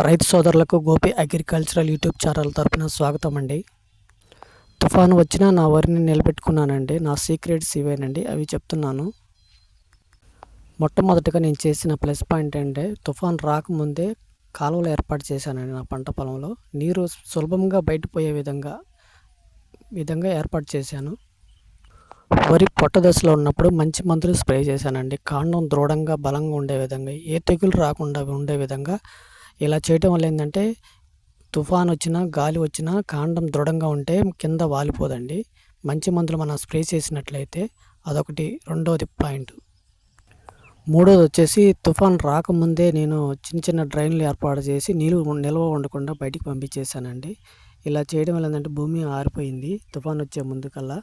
రైతు సోదరులకు Gopi agricultural YouTube channel తరపున స్వాగతం అండి తుఫాను వచ్చినా నా వరిని నిలబెట్టుకున్నానండి. నా సీక్రెట్స్ ఇవేనండి. అవి చెప్తున్నాను. మొట్టమొదటిగా నేను చేసిన ప్లస్ పాయింట్ అంటే తుఫాన్ రాకముందే కాలువలు ఏర్పాటు చేశానండి నా పంట పొలంలో. నీరు సులభంగా బయటపోయే విధంగా విధంగా ఏర్పాటు చేశాను. వరి పొట్ట దశలో ఉన్నప్పుడు మంచి మందులు స్ప్రే చేశానండి. కాండం దృఢంగా బలంగా ఉండే విధంగా ఏ తెగులు రాకుండా ఉండే విధంగా ఇలా చేయటం వల్ల ఏంటంటే తుఫాన్ వచ్చినా గాలి వచ్చినా కాండం దృఢంగా ఉంటే కింద వాలిపోదండి. మంచి మందులు మనం స్ప్రే చేసినట్లయితే అదొకటి రెండవది పాయింట్. మూడోది వచ్చేసి తుఫాన్ రాకముందే నేను చిన్న చిన్న డ్రైన్లు ఏర్పాటు చేసి నీళ్ళు నిల్వ ఉండకుండా బయటికి పంపించేశానండి. ఇలా చేయడం వల్ల ఏంటంటే భూమి ఆరిపోయింది. తుఫాన్ వచ్చే ముందు కల్లా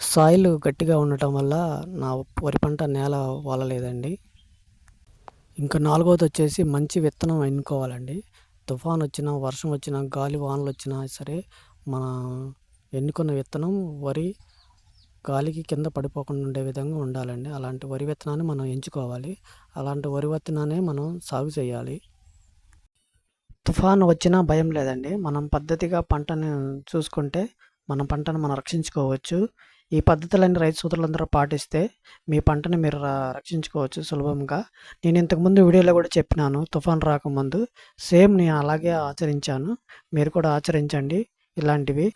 సాయిల్ గట్టిగా ఉండటం వల్ల నా వరి పంట నేల వాలలేదండి. ఇంకా నాలుగవది వచ్చేసి మంచి విత్తనం ఎన్నుకోవాలండి. తుఫాన్ వచ్చినా వర్షం వచ్చినా గాలి వానలు వచ్చినా సరే మన ఎన్నుకున్న విత్తనం వరి గాలికి కింద పడిపోకుండా ఉండే విధంగా ఉండాలండి. అలాంటి వరి విత్తనాన్ని మనం ఎంచుకోవాలి. అలాంటి వరి విత్తనాన్ని మనం సాగు చేయాలి. తుఫాన్ వచ్చినా భయం లేదండి. మనం పద్ధతిగా పంటను చూసుకుంటే మన పంటను మనం రక్షించుకోవచ్చు. ఈ పద్ధతులన్నీ రైతు సోదరులందరూ పాటిస్తే మీ పంటని మీరు రక్షించుకోవచ్చు సులభంగా. నేను ఇంతకుముందు వీడియోలో కూడా చెప్పినాను తుఫాన్ రాకముందు. సేమ్ నేను అలాగే ఆచరించాను. మీరు కూడా ఆచరించండి ఇలాంటివి.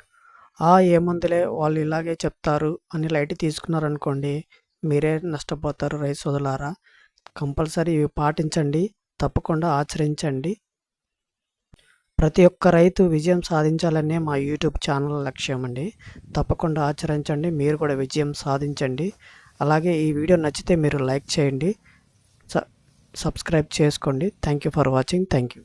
ఆ ఏముందిలే వాళ్ళు ఇలాగే చెప్తారు అని లైట్ తీసుకున్నారనుకోండి మీరే నష్టపోతారు రైతు సోదరులారా. కంపల్సరీ ఇవి పాటించండి తప్పకుండా ఆచరించండి. ప్రతి ఒక్క రైతు విజయం సాధించాలనే మా యూట్యూబ్ ఛానల్ లక్ష్యం అండి. తప్పకుండా ఆచరించండి మీరు కూడా విజయం సాధించండి. అలాగే ఈ వీడియో నచ్చితే మీరు లైక్ చేయండి సబ్స్క్రైబ్ చేసుకోండి. Thank you for watching thank you